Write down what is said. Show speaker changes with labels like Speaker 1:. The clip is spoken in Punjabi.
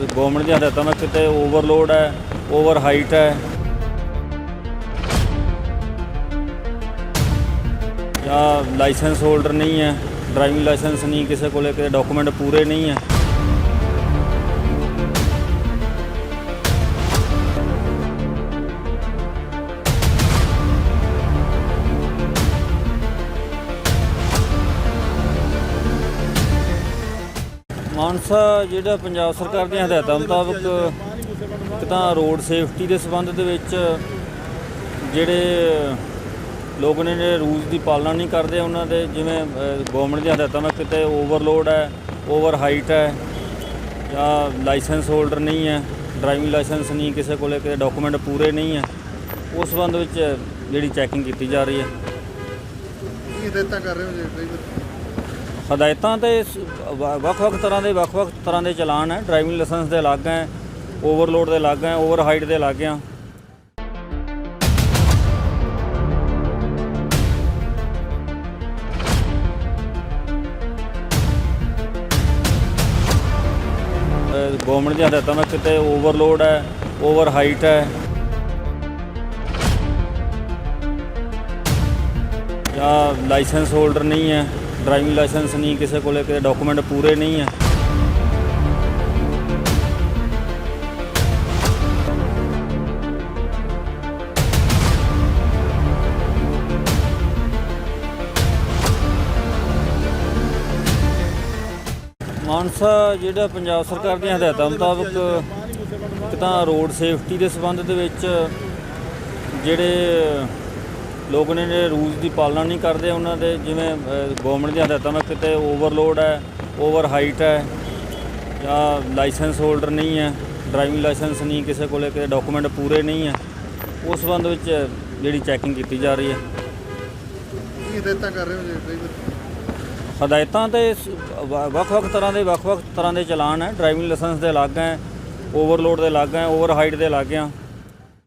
Speaker 1: ਗਵਰਨਮੈਂਟ ਦੀਆਂ ਹਦਾਇਤਾਂ ਨਾਲ ਕਿਤੇ ਓਵਰਲੋਡ ਹੈ ਓਵਰ ਹਾਈਟ ਹੈ। ਜਾਂ ਲਾਇਸੈਂਸ ਹੋਲਡਰ ਨਹੀਂ ਹੈ ਡਰਾਈਵਿੰਗ ਲਾਇਸੈਂਸ ਨਹੀਂ, ਕਿਸੇ ਕੋਲੇ ਕਿਸੇ ਡਾਕੂਮੈਂਟ ਪੂਰੇ ਨਹੀਂ ਹੈ। ਮਾਨਸਾ ਜਿਹੜਾ ਪੰਜਾਬ ਸਰਕਾਰ ਦੀਆਂ ਹਦਾਇਤਾਂ ਮੁਤਾਬਕ ਇੱਕ ਤਾਂ ਰੋਡ ਸੇਫਟੀ ਦੇ ਸੰਬੰਧ ਦੇ ਵਿੱਚ ਜਿਹੜੇ ਲੋਕ ਨੇ ਜਿਹੜੇ ਰੂਲਸ ਦੀ ਪਾਲਣਾ ਨਹੀਂ ਕਰਦੇ ਉਹਨਾਂ ਦੇ, ਜਿਵੇਂ ਗਵਰਨਮੈਂਟ ਦੀਆਂ ਹਦਾਇਤਾਂ ਨਾਲ ਕਿਤੇ ਓਵਰਲੋਡ ਹੈ ਓਵਰ ਹਾਈਟ ਹੈ, ਜਾਂ ਲਾਇਸੈਂਸ ਹੋਲਡਰ ਨਹੀਂ ਹੈ ਡਰਾਈਵਿੰਗ ਲਾਇਸੈਂਸ ਨਹੀਂ, ਕਿਸੇ ਕੋਲੇ ਕਿਤੇ ਡਾਕੂਮੈਂਟ ਪੂਰੇ ਨਹੀਂ ਹੈ, ਉਸ ਸੰਬੰਧ ਵਿੱਚ ਜਿਹੜੀ ਚੈਕਿੰਗ ਕੀਤੀ ਜਾ ਰਹੀ ਹੈ।
Speaker 2: ਕੀ ਹਦਾਇਤਾਂ ਕਰ ਰਹੇ ਹੋ ਜੀ? ਡਰਾਈਵਰ
Speaker 1: ਹਦਾਇਤਾਂ ਤੇ ਸ- ਵ- ਵੱਖ-ਵੱਖ ਤਰ੍ਹਾਂ ਦੇ, ਵੱਖ-ਵੱਖ ਤਰ੍ਹਾਂ ਦੇ ਚਲਾਨ ਹੈ। ਡਰਾਈਵਿੰਗ ਲਾਇਸੈਂਸ ਦੇ ਅਲੱਗ ਹੈ, ਓਵਰਲੋਡ ਦੇ ਅਲੱਗ ਹੈ, ਓਵਰਹਾਈਟ ਦੇ ਅਲੱਗ ਹੈ ਗਵਰਨਮੈਂਟ ਦੀਆਂ ਹਦਾਇਤਾਂ ਵਿੱਚ ਕਿਤੇ ਓਵਰਲੋਡ ਹੈ ਓਵਰ ਹਾਈਟ ਹੈ। ਜਾਂ ਲਾਇਸੈਂਸ ਹੋਲਡਰ ਨਹੀਂ ਹੈ। ਡਰਾਈਵਿੰਗ ਲਾਇਸੈਂਸ ਨਹੀਂ, ਕਿਸੇ ਕੋਲੇ ਕਿਸੇ ਡਾਕੂਮੈਂਟ ਪੂਰੇ ਨਹੀਂ ਹੈ ਮਾਨਸਾ, ਜਿਹੜਾ ਪੰਜਾਬ ਸਰਕਾਰ ਦੀਆਂ ਹਦਾਇਤਾਂ ਮੁਤਾਬਕ ਇੱਕ ਤਾਂ ਰੋਡ ਸੇਫਟੀ ਦੇ ਸੰਬੰਧ ਦੇ ਵਿੱਚ ਜਿਹੜੇ ਲੋਕ ਨੇ ਜਿਹੜੇ ਰੂਲਸ ਦੀ ਪਾਲਣਾ ਨਹੀਂ ਕਰਦੇ ਉਹਨਾਂ ਦੇ ਜਿਵੇਂ ਗਵਰਨਮੈਂਟ ਦੀਆਂ ਹਦਾਇਤਾਂ ਨਾਲ ਕਿਤੇ ਓਵਰਲੋਡ ਹੈ ਓਵਰ ਹਾਈਟ ਹੈ ਜਾਂ ਲਾਇਸੈਂਸ ਹੋਲਡਰ ਨਹੀਂ ਹੈ ਡਰਾਈਵਿੰਗ ਲਾਇਸੈਂਸ ਨਹੀਂ ਕਿਸੇ ਕੋਲੇ ਕਿਸੇ ਡਾਕੂਮੈਂਟ ਪੂਰੇ ਨਹੀਂ ਹੈ ਉਸ ਸੰਬੰਧ ਵਿੱਚ ਜਿਹੜੀ ਚੈਕਿੰਗ ਕੀਤੀ ਜਾ ਰਹੀ ਹੈ।
Speaker 2: ਕੀ ਹਦਾਇਤਾਂ ਕਰ ਰਹੇ ਹੋ ਜੀ ਡਰਾਈਵਰ
Speaker 1: ਹਦਾਇਤਾਂ ਤੇ ਵੱਖ-ਵੱਖ ਤਰ੍ਹਾਂ ਦੇ ਵੱਖ-ਵੱਖ ਤਰ੍ਹਾਂ ਦੇ ਚਲਾਨ ਹੈ ਡਰਾਈਵਿੰਗ ਲਾਇਸੈਂਸ ਦੇ ਅਲੱਗ ਹੈ ਓਵਰਲੋਡ ਦੇ ਅਲੱਗ ਹੈ ਓਵਰ ਹਾਈਟ ਦੇ ਅਲੱਗ ਆ।